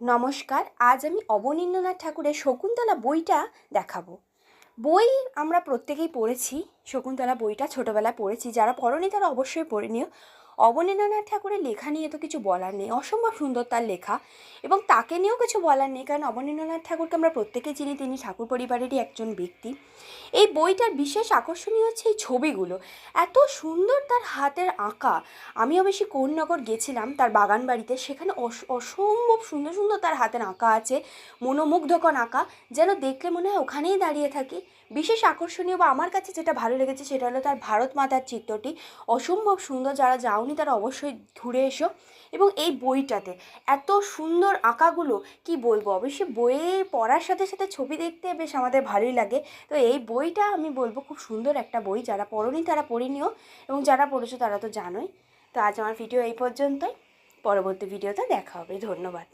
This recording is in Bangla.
নমস্কার, আজ আমি অবনীন্দ্রনাথ ঠাকুরের শকুন্তলা বইটা দেখাবো। বই আমরা প্রত্যেকেই পড়েছি, শকুন্তলা বইটা ছোটোবেলায় পড়েছি, যারা পড়নি তারা অবশ্যই পড়ে নিও। অবনীন্দ্রনাথ ঠাকুরের লেখা নিয়ে তো কিছু বলার নেই। অসম্ভব সুন্দর তার লেখা। এবং তাকে নিয়েও কিছু বলার নেই, কারণ অবনীন্দ্রনাথ ঠাকুরকে আমরা প্রত্যেকেই চিনি, তিনি ঠাকুর পরিবারেরই একজন ব্যক্তি। এই বইটার বিশেষ আকর্ষণীয় হচ্ছে এই ছবিগুলো। এত সুন্দর তার হাতের আঁকা। আমি অবশ্যই কোন্নগর গেছিলাম তার বাগান বাড়িতে সেখানে অস- অসম্ভব সুন্দর সুন্দর তার হাতের আঁকা আছে, মনোমুগ্ধকর আঁকা, যেন দেখলে মনে হয় ওখানেই দাঁড়িয়ে থাকি। বিশেষ আকর্ষণীয় বা আমার কাছে যেটা ভালো লেগেছে সেটা হলো তার ভারত মাতার চিত্রটি। অসম্ভব সুন্দর যারা যাওনি তারা অবশ্যই ঘুরে এসো। এবং এই বইটাতে এত সুন্দর আঁকাগুলো, কি বলব? অবশ্যই বইয়ে পড়ার সাথে সাথে ছবি দেখতে বেশ আমাদের ভালোই লাগে। তো এই বইটা আমি বলব খুব সুন্দর একটা বই, যারা পড়োনি তারা পড়ে নিও। এবং যারা পড়েছো তারা তো জানোই। তো আজ আমার ভিডিও এই পর্যন্তই। পরবর্তী ভিডিওতে দেখা হবে। ধন্যবাদ।